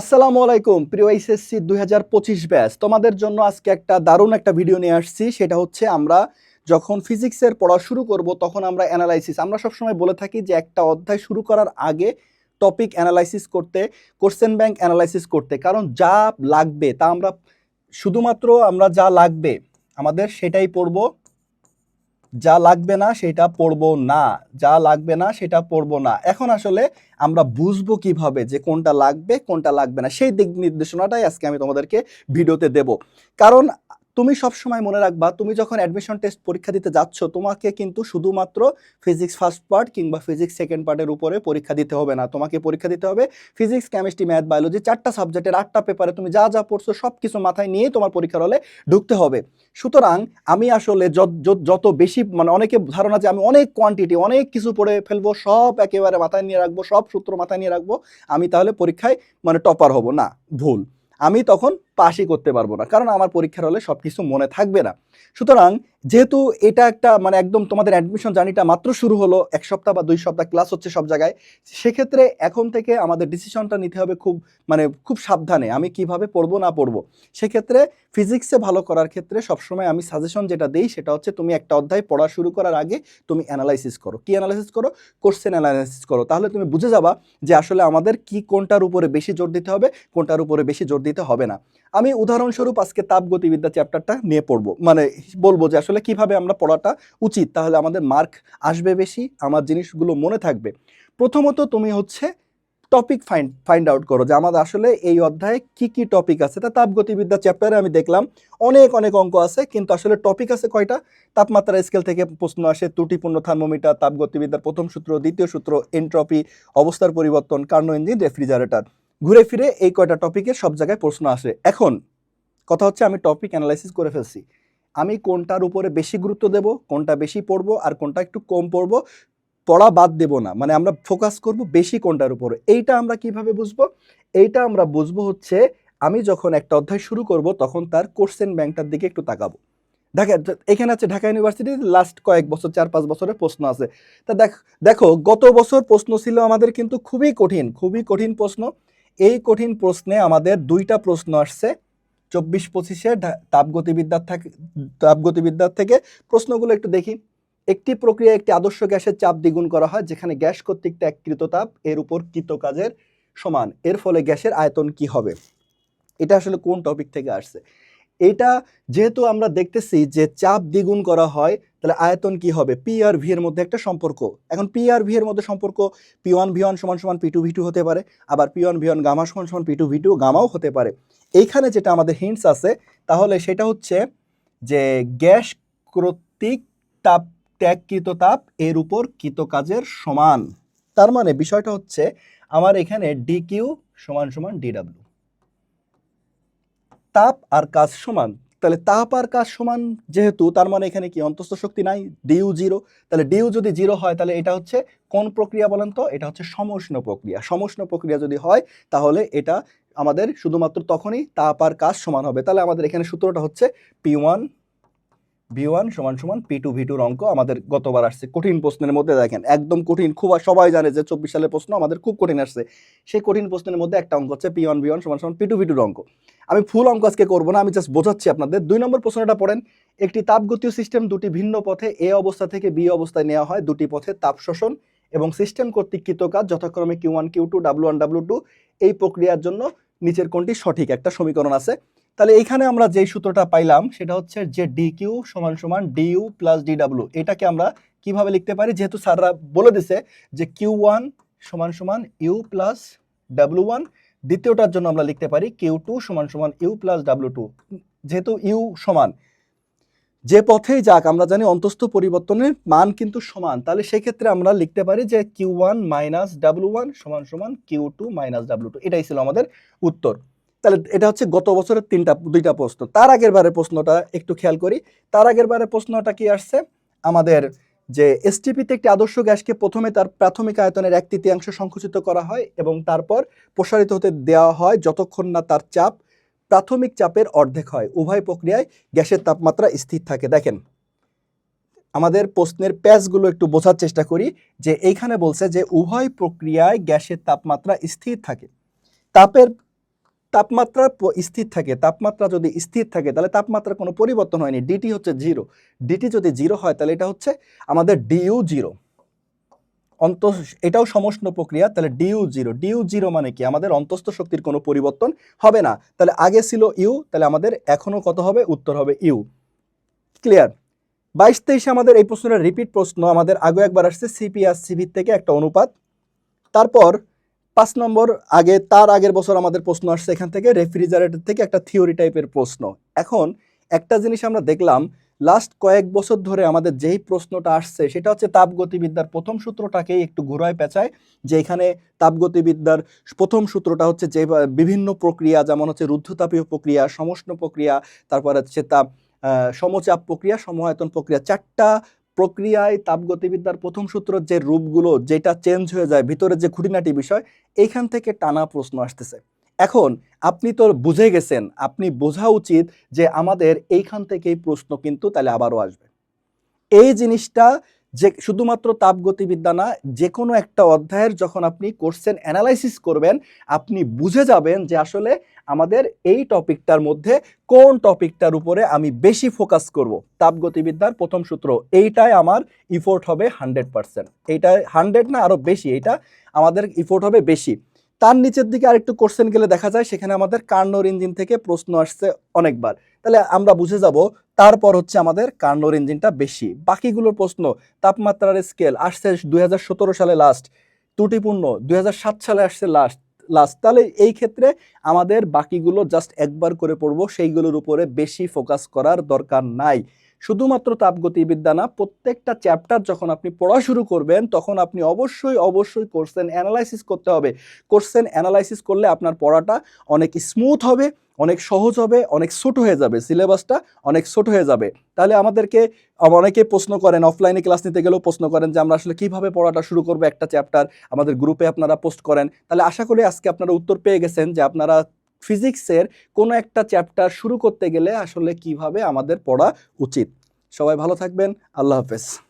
আসসালামু আলাইকুম, প্রিয় এইচএসসি দুই হাজার পঁচিশ ব্যাচ। তোমাদের জন্য আজকে একটা দারুণ একটা ভিডিও নিয়ে আসছি। সেটা হচ্ছে আমরা যখন ফিজিক্সের পড়া শুরু করব, তখন আমরা অ্যানালাইসিস আমরা সবসময় বলে থাকি যে একটা অধ্যায় শুরু করার আগে টপিক অ্যানালাইসিস করতে কোশ্চেন ব্যাংক অ্যানালাইসিস করতে। কারণ যা লাগবে তা আমরা শুধুমাত্র আমরা যা লাগবে, আমাদের সেটাই পড়ব। যা লাগবে না সেটা পড়ব না, যা লাগবে না সেটা পড়ব না। এখন আসলে আমরা বুঝব কীভাবে যে কোনটা লাগবে কোনটা লাগবে না। সেই দিক নির্দেশনাটাই আজকে আমি তোমাদেরকে ভিডিওতে দেব। কারণ তুমি সব সময় মনে রাখবা, তুমি যখন অ্যাডমিশন টেস্ট পরীক্ষা দিতে যাচ্ছ, তোমাকে কিন্তু শুধুমাত্র ফিজিক্স ফার্স্ট পার্ট কিংবা ফিজিক্স সেকেন্ড পার্টের উপরে পরীক্ষা দিতে হবে না। তোমাকে পরীক্ষা দিতে হবে ফিজিক্স কেমিস্ট্রি ম্যাথ বায়োলজি চারটা সাবজেক্টের আটটা পেপারে তুমি যা যা পড়ছো সব কিছু মাথায় নিয়ে তোমার পরীক্ষার হলে ঢুকতে হবে। সুতরাং আমি আসলে যত- বেশি মানে অনেকে ধারণা যে আমি অনেক কোয়ান্টিটি অনেক কিছু পড়ে ফেলব, সব একেবারে মাথায় নিয়ে রাখব, সব সূত্র মাথায় নিয়ে রাখব, আমি তাহলে পরীক্ষায় মানে টপার হব। না, ভুল। আমি তখন পাশই করতে পারব না। কারণ আমার পরীক্ষার হলে সব কিছু মনে থাকবে না। সুতরাং যেহেতু এটা একটা মানে একদম তোমাদের অ্যাডমিশন জার্নিটা মাত্র শুরু হলো, এক সপ্তাহ বা দুই সপ্তাহ ক্লাস হচ্ছে সব জায়গায়, সেক্ষেত্রে এখন থেকে আমাদের ডিসিশনটা নিতে হবে খুব মানে খুব সাবধানে, আমি কীভাবে পড়ব না পড়ব। সেক্ষেত্রে ফিজিক্সে ভালো করার ক্ষেত্রে সবসময় আমি সাজেশন যেটা দিই সেটা হচ্ছে তুমি একটা অধ্যায় পড়া শুরু করার আগে তুমি অ্যানালাইসিস করো। কি অ্যানালাইসিস করো? কোশ্চেন অ্যানালাইসিস করো। তাহলে তুমি বুঝে যাবা যে আসলে আমাদের কি কোনটার উপরে বেশি জোর দিতে হবে, কোনটার উপরে বেশি জোর দিতে হবে না। আমি উদাহরণস্বরূপ আজকে তাপগতিবিদ্যা চ্যাপ্টারটা নিয়ে পড়ব। মানে বলব যে আসলে কীভাবে আমরা পড়াটা উচিত, তাহলে আমাদের মার্ক আসবে বেশি, আমার জিনিসগুলো মনে থাকবে। প্রথমত তুমি হচ্ছে টপিক ফাইন্ড ফাইন্ড আউট করো যে আমাদের আসলে এই অধ্যায়ে কি কি টপিক আছে। তা তাপগতিবিদ্যা চ্যাপ্টারে আমি দেখলাম অনেক অনেক অঙ্ক আছে, কিন্তু আসলে টপিক আছে কয়টা? তাপমাত্রা স্কেল থেকে প্রশ্ন আসে, ত্রুটিপূর্ণ থার্মোমিটার তাপগতিবিদ্যার প্রথম সূত্র, দ্বিতীয় সূত্র, এন্ট্রপি, অবস্থার পরিবর্তন, কার্নো ইঞ্জিন, রেফ্রিজারেটর। ঘুরে ফিরে এই কয়টা টপিকের সব জায়গায় প্রশ্ন আসে। এখন, কথা হচ্ছে আমি টপিক অ্যানালাইসিস করে ফেলছি। আমি কোনটার উপরে বেশি গুরুত্ব দেব, কোনটা বেশি পড়ব আর কোনটা একটু কম পড়ব, পড়া বাদ দেব না। মানে আমরা ফোকাস করব বেশি কোনটার উপরে। এইটা আমরা কীভাবে বুঝব? এইটা আমরা বুঝব হচ্ছে, আমি যখন একটা অধ্যায় শুরু করব, তখন তার কোশ্চেন ব্যাংকটার দিকে একটু তাকাবো। ঢাকা, এখানে আছে ঢাকা ইউনিভার্সিটি লাস্ট কয়েক বছর চার পাঁচ বছরের প্রশ্ন আছে। তা দেখো, গত বছর প্রশ্ন ছিল আমাদের কিন্তু খুবই কঠিন খুবই কঠিন প্রশ্ন। এই কঠিন প্রশ্নে আমাদের দুইটা প্রশ্ন আসছে। চব্বিশ পঁচিশে তাপগতিবিদ্যার থেকে তাপগতিবিদ্যার থেকে প্রশ্নগুলো একটু দেখি। একটি প্রক্রিয়া একটি আদর্শ গ্যাসের চাপ দ্বিগুণ করা হয়, যেখানে গ্যাস কর্তৃক ত্যাগকৃত তাপ এর উপর কৃত কাজের সমান। এর ফলে গ্যাসের আয়তন কি হবে? এটা আসলে কোন টপিক থেকে আসছে? এটা যেহেতু আমরা দেখতেছি যে চাপ দ্বিগুণ করা হয়, তাহলে আয়তন কি হবে? পি আর ভি এর মধ্যে একটা সম্পর্ক। এখন পি আর ভি এর মধ্যে সম্পর্ক পি ওয়ান ভি ওয়ান সমান সমান পি টু ভি টু হতে পারে, আবার P one V one gamma সমান সমান পি টু ভি টু গামাও হতে পারে। এইখানে যেটা আমাদের হিন্টস আছে, তাহলে সেটা হচ্ছে যে গ্যাস কর্তৃক তাপ, ত্যাগকৃত তাপ এর উপর কৃত কাজের সমান। তার মানে বিষয়টা হচ্ছে, আমার এখানে ডি কিউ সমান সমান ডিডাব্লিউ তাপ আর কাজ সমান। তাহলে তাপ আর কাজ সমান যেহেতু, তার মানে এখানে কি? অন্তস্থ শক্তি নাই ডিউ জিরো তাহলে ডিউ যদি জিরো হয়, তাহলে এটা হচ্ছে কোন প্রক্রিয়া বলেন তো? এটা হচ্ছে সমষ্ণ প্রক্রিয়া। সমষ্ণ প্রক্রিয়া যদি হয়, তাহলে এটা আমাদের শুধুমাত্র তখনই তাপ আর কাজ সমান হবে। তাহলে আমাদের এখানে সূত্রটা হচ্ছে পি ওয়ান ভি ওয়ান সমান সমান পি টু ভি টুর অঙ্ক আমাদের গতবার আসছে। কঠিন প্রশ্নের মধ্যে দেখেন, একদম কঠিন। খুব সবাই জানে যে চব্বিশ সালের প্রশ্ন আমাদের খুব কঠিন আসছে। সেই কঠিন প্রশ্নের মধ্যে একটা অঙ্ক হচ্ছে পি ওয়ান ভি ওয়ান সমান সমান পি টু ভি টুর অঙ্ক। আমি ফুল অঙ্ক আজকে করব না, আমি জাস্ট বোঝাচ্ছি আপনাদের। দুই নম্বর প্রশ্নটা পড়েন, একটি তাপগতীয় সিস্টেম দুটি ভিন্ন পথে এ অবস্থা থেকে বি অবস্থায় নেওয়া হয়, দুটি পথে তাপ শোষণ এবং সিস্টেম কর্তৃক কৃত কাজ যথাক্রমে Q one Q two W one W two এই প্রক্রিয়ার জন্য নিচের কোনটি সঠিক। একটা সমীকরণ আছে। তাহলে এইখানে আমরা যেই সূত্রটা পাইলাম, সেটা হচ্ছে যে ডি কিউ সমান সমান ডিইউ প্লাস ডিডাব্লিউ এটাকে আমরা কীভাবে লিখতে পারি? যেহেতু স্যাররা বলে দিছে যে কিউ ওয়ান সমান সমান ইউ প্লাস ডাব্লু ওয়ান দ্বিতীয়টার জন্য আমরা লিখতে পারি কিউ টু সমান সমান ইউ প্লাস ডাব্লু টু যেহেতু ইউ সমান, যে পথেই যাক, আমরা জানি অন্তস্থ পরিবর্তনের মান কিন্তু সমান। তাহলে সেক্ষেত্রে আমরা লিখতে পারি যে Q one minus W one সমান সমান Q two minus W two এটাই ছিল আমাদের উত্তর। তাহলে এটা হচ্ছে গত বছরের তিনটা, দুইটা প্রশ্ন। তার আগের বারের প্রশ্নটা একটু খেয়াল করি। তার আগের বারের প্রশ্নটা কি আসছে? আমাদের যে এসটিপিতে একটি আদর্শ গ্যাসকে প্রথমে তার প্রাথমিক আয়তনের এক তৃতীয়াংশ সংকুচিত করা হয় এবং তারপর প্রসারিত হতে দেওয়া হয় যতক্ষণ না তার চাপ প্রাথমিক চাপের অর্ধেক হয়। উভয় প্রক্রিয়ায় গ্যাসের তাপমাত্রা স্থির থাকে। দেখেন, আমাদের প্রশ্নের প্যাচগুলো একটু বোঝার চেষ্টা করি যে এইখানে বলছে যে উভয় প্রক্রিয়ায় গ্যাসের তাপমাত্রা স্থির থাকে। তাপের তাপমাত্রা স্থির থাকে। তাপমাত্রা যদি স্থির থাকে, তাহলে তাপমাত্রার কোনো পরিবর্তন হয়নি। ডিটি হচ্ছে জিরো ডিটি যদি জিরো হয়, তাহলে এটা হচ্ছে আমাদের ডিইউ জিরো অন্ত এটাও সমষ্ণ প্রক্রিয়া, তাহলে ডিউ জিরো ডিউ জিরো মানে কি? আমাদের অন্তস্থ শক্তির কোনো পরিবর্তন হবে না। তাহলে আগে ছিল ইউ তাহলে আমাদের এখনও কত হবে? উত্তর হবে ইউ ক্লিয়ার বাইশ তেইশে আমাদের এই প্রশ্নটা রিপিট প্রশ্ন, আমাদের আগে একবার আসছে সিপি আর সিভির থেকে একটা অনুপাত। তারপর পাঁচ নম্বর, আগে তার আগের বছর আমাদের প্রশ্ন আসছে এখান থেকে রেফ্রিজারেটর থেকে একটা থিওরি টাইপের প্রশ্ন। এখন একটা জিনিস আমরা দেখলাম লাস্ট কয়েক বছর ধরে আমাদের যেই প্রশ্নটা আসছে, সেটা হচ্ছে তাপগতিবিদ্যার প্রথম সূত্রটাকেই একটু ঘুরায় পেঁচায়, যে এখানে তাপগতিবিদ্যার প্রথম সূত্রটা হচ্ছে যে, বিভিন্ন প্রক্রিয়া, যেমন হচ্ছে রুদ্ধতাপীয় প্রক্রিয়া, সমষ্ণ প্রক্রিয়া, তারপর হচ্ছে তাপ সমচাপ প্রক্রিয়া সমায়তন প্রক্রিয়া, চারটা প্রক্রিয়ায় তাপগতিবিদ্যার প্রথম সূত্র যে রূপগুলো, যেটা চেঞ্জ হয়ে যায়, ভিতরে যে খুঁটিনাটি বিষয় এইখান থেকে টানা প্রশ্ন আসতেছে। এখন আপনি তো বুঝে গেছেন, আপনি বোঝা উচিত যে আমাদের এইখান থেকেই প্রশ্ন কিন্তু তাহলে আবারও আসবে। এই জিনিসটা যে শুধুমাত্র তাপগতিবিদ্যা না যে কোনো একটা অধ্যায়ের যখন আপনি কোশ্চেন অ্যানালাইসিস করবেন, আপনি বুঝে যাবেন যে আসলে আমাদের এই টপিকটার মধ্যে কোন টপিকটার উপরে আমি বেশি ফোকাস করব। তাপগতিবিদ্যার প্রথম সূত্র, এইটাই আমার ইফোর্ট হবে হান্ড্রেড পারসেন্ট এইটা হান্ড্রেড না আরও বেশি এটা আমাদের ইফোর্ট হবে বেশি। তার নিচের দিকে আরেকটু কোশ্চেন গেলে দেখা যায়, সেখানে আমাদের কার্নোর ইঞ্জিন থেকে প্রশ্ন আসছে অনেকবার। তাহলে আমরা বুঝে যাব, তারপর হচ্ছে আমাদের কার্নোর ইঞ্জিনটা বেশি। বাকিগুলোর প্রশ্ন, তাপমাত্রার স্কেল আসছে দুই হাজার সতেরো সালে লাস্ট ত্রুটিপূর্ণ দুই হাজার সাত সালে আসছে লাস্ট লাস্ট তাহলে এই ক্ষেত্রে আমাদের বাকিগুলো জাস্ট একবার করে পড়ব, সেইগুলোর উপরে বেশি ফোকাস করার দরকার নাই। শুধুমাত্র তাপগতিবিদ্যা না, প্রত্যেকটা চ্যাপ্টার যখন আপনি পড়া শুরু করবেন, তখন আপনি অবশ্যই অবশ্যই কোশ্চেন অ্যানালাইসিস করতে হবে। কোশ্চেন অ্যানালাইসিস করলে আপনার পড়াটা অনেক স্মুথ হবে, অনেক সহজ হবে, অনেক ছোট হয়ে যাবে। সিলেবাসটা অনেক ছোট হয়ে যাবে। তাহলে আমাদেরকে, অনেকে প্রশ্ন করেন অফলাইনে ক্লাস নিতে গেলেও প্রশ্ন করেন যে, আমরা আসলে কীভাবে পড়াটা শুরু করব একটা চ্যাপ্টার আমাদের গ্রুপে আপনারা পোস্ট করেন। তাহলে আশা করি আজকে আপনারা উত্তর পেয়ে গেছেন যে, আপনারা ফিজিক্সের কোনো একটা চ্যাপ্টার শুরু করতে গেলে আসলে কীভাবে আমাদের পড়া উচিত। সবাই ভালো থাকবেন, আল্লাহ হাফেজ।